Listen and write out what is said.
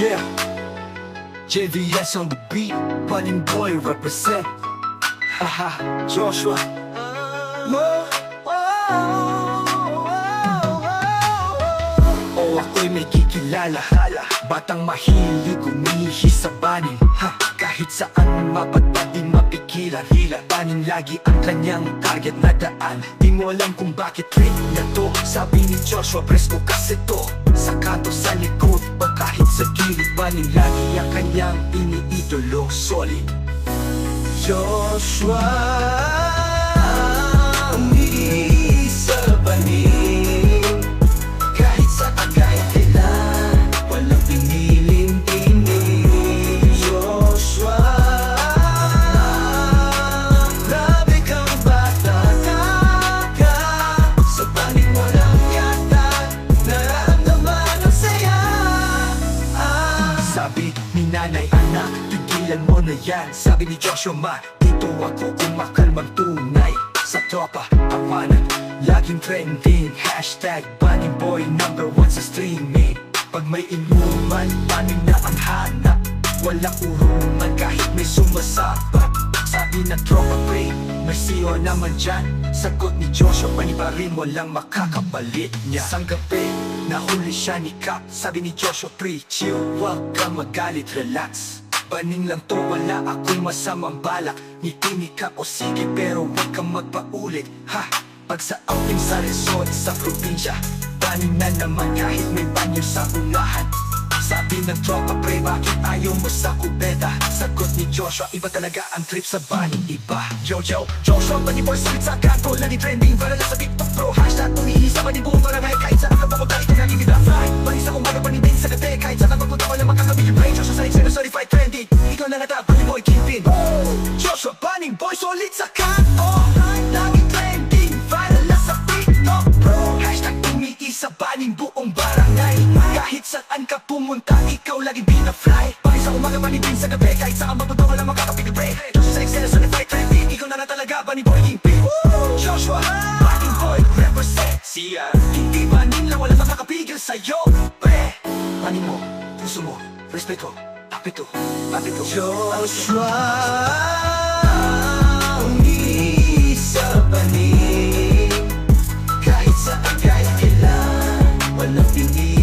Yeah. JVS on the beat Bunny boy represent. Haha Joshua. Whoa, O ako'y may kikilala. Batang mahilig umihi sa banin. Ha, Kahit saan mapadpad mapigilan Hila banin lagi ang kanyang target na daan. Di mo alam kung bakit trip na to. Sabi ni Joshua presko kasi to. Sa kanto sa likod o kahit sa gilid Banin lagi ang kanyang iniidolo. Solid. Joshua Sabi ni nanay, anak, tigilan mo na yan. Sabi ni Joshua, ma, dito ako kumakalmang tunay Sa tropa, awanan, laging trending Hashtag Bunny Boy number one sa streaming. Pag may inuman, panig na ang hanap. Walang urungan kahit may sumasabat Sabi ng tropa pre, may siyo naman dyan. Sagot ni Joshua, pani pa rin walang makakapalit niya? Sang gabi, nahuli siya ni Cap. Sabi ni Joshua pre, chill, wag ka magalit, relax. Baning lang to, wala akong masamang balak. Ngiti ni Cap, o sige pero wag kang magpaulit. Ha, pag sa outing sa resort sa probinsya. Baning na naman kahit may banyo sa unahan. Sabi ng tropa pre, bakit ayaw mo sa kubeta? Sagot ni Joshua, iba talaga ang trip sa bunny, iba. Jojo, Joshua, bunny boy, sulit sa kanto Lagi trending, para lang sa TikTok pro Hashtag umiisa, bunny buong barangay Kahit saan ka pumunta, ito naging bida Fly, bunny sa umaga, bunny din sa gabi. Kahit saan ka magpunta, walang makakabigil brain. Joshua sa Excel, certified trending Ikaw na nata, bunny boy, kingpin. Joshua, bunny boy, solid sa kanto Lagi ka pumunta, ikaw lagi binafly Pari sa umaga, manibin sa gabi Kahit saan mapunta, walang makakapigil break. Joshua sa Excel, certified trending Ikaw na na talaga, bunny boy, kingpin Joshua, bunny boy, represent Siya, hindi banin lang, walang makakapigil sa'yo? Pre, banin mo, puso mo, respeto Apito, apito Joshua, umiisa banin kahit saan, kahit kailan Walang tingin